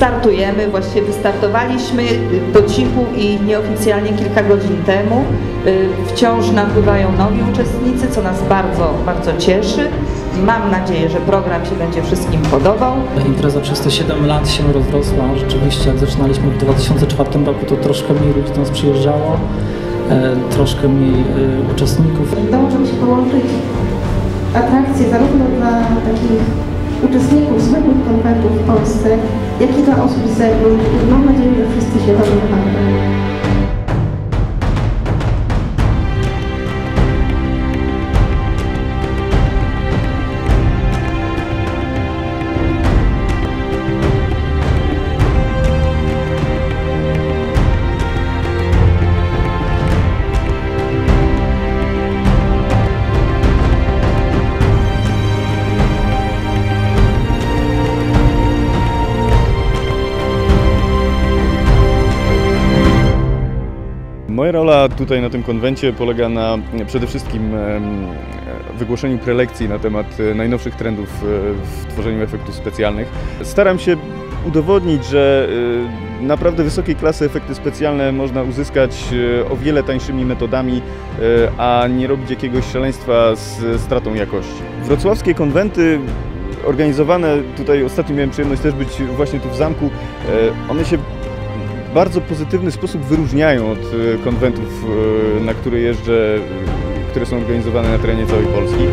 startujemy, właściwie wystartowaliśmy po cichu i nieoficjalnie kilka godzin temu. Y, Wciąż napływają nowi uczestnicy, co nas bardzo, bardzo cieszy. Mam nadzieję, że program się będzie wszystkim podobał. Impreza przez te 7 lat się rozrosła. Rzeczywiście, jak zaczynaliśmy w 2004 roku, to troszkę mniej ludzi do nas przyjeżdżało, e, troszkę mniej uczestników. Udało nam się połączyć atrakcje zarówno dla takich uczestników zwykłych konwentów w Polsce, jak i dla osób z zewnątrz. Mam nadzieję, że wszyscy się dobrze Moja rola tutaj na tym konwencie polega na przede wszystkim wygłoszeniu prelekcji na temat e, najnowszych trendów e, w tworzeniu efektów specjalnych. Staram się udowodnić, że e, naprawdę wysokiej klasy efekty specjalne można uzyskać o wiele tańszymi metodami, a nie robić jakiegoś szaleństwa z stratą jakości. Wrocławskie konwenty organizowane, tutaj ostatnio miałem przyjemność też być właśnie tu w zamku, one się bardzo pozytywny sposób wyróżniają od e, konwentów, e, na które jeżdżę, e, które są organizowane na terenie całej Polski.